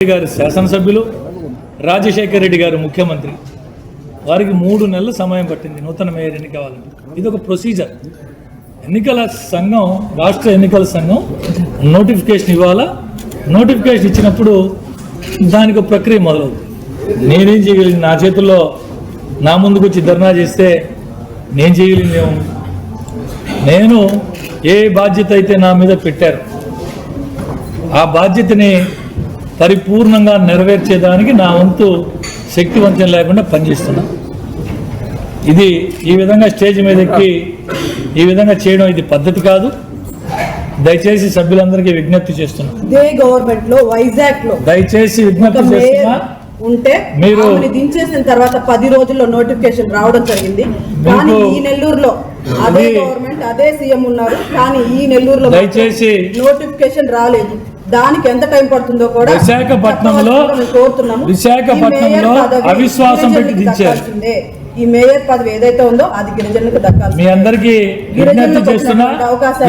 రెడ్డి గారు శాసనసభ్యులు రాజశేఖర్ రెడ్డి గారు ముఖ్యమంత్రి. వారికి మూడు నెలలు సమయం పట్టింది నూతన మేయర్ ఎన్నిక కావాలంటే ఇది ఒక ప్రొసీజర్. ఎన్నికల సంఘం రాష్ట్ర ఎన్నికల సంఘం నోటిఫికేషన్ ఇవ్వాలా? నోటిఫికేషన్ ఇచ్చినప్పుడు దానికి ఒక ప్రక్రియ మొదలవుతుంది. నేనేం చేయగలిగింది నా చేతుల్లో నా ముందుకు వచ్చి ధర్నా చేస్తే నేను చేయగలిగింది నేను ఏ బాధ్యత అయితే నా మీద పెట్టారు ఆ బాధ్యతని పరిపూర్ణంగా నెరవేర్చేదానికి నా వంతు శక్తివంతం లేకుండా పనిచేస్తున్నా. ఇది ఈ విధంగా స్టేజ్ మీద ఎక్కి ఈ విధంగా చేయడం ఇది పద్ధతి కాదు. దయచేసి సభ్యులందరికీ విజ్ఞప్తి చేస్తున్నా. ఇదే గవర్నమెంట్లో వైజాగ్లో దయచేసి విజ్ఞప్తి చేస్తున్నా. ఉంటే మీరు- దించేసిన తర్వాత పది రోజుల్లో నోటిఫికేషన్ రావడం జరిగింది. కానీ ఈ నెల్లూరులో అదే గవర్నమెంట్ అదే సీఎం ఉన్నారు. కానీ ఈ నెల్లూరులో దయచేసి నోటిఫికేషన్ రాలేదు. దానికి ఎంత టైం పడుతుందో కూడా విశాఖపట్నంలో- కోరుతున్నాము. విశాఖపట్నంలో అవిశ్వాసం పెట్టి దించారు. ఈ మేయర్ పదవి ఏదైతే ఉందో అది గిరిజనులకు దక్కాలి మీ అందరికీ విజ్ఞప్తి చేస్తున్నా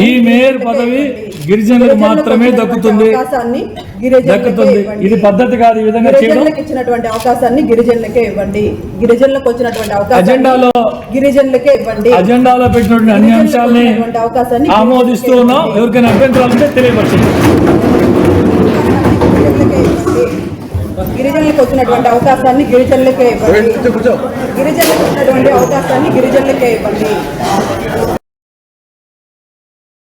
ఈ మేయర్ పదవి గిరిజనులకు మాత్రమే దక్కుతుంది. అవకాశాన్ని గిరిజనులకే దక్కుతుంది. ఇది పద్ధతి కాదు ఈ విధంగా చేయడం. గిరిజనులకు ఇచ్చినటువంటి అవకాశాన్ని గిరిజనులకే ఇవ్వండి. గిరిజనులకు వచ్చినటువంటి అవకాశం అజెండాలో గిరిజనులకే ఇవ్వండి. అజెండాలో పెట్టినటువంటి అన్ని అంశాలని ఆమోదిస్తూ ఉన్నాం. ఎవరికైనా అభ్యంతరాలు ఉంటే తెలియపరచండి. గిరిజనులకు వచ్చినటువంటి అవకాశాన్ని గిరిజనులకే ఇవ్వండి. గిరిజనులకు వచ్చినటువంటి అవకాశాన్ని గిరిజనులకే ఇవ్వండి.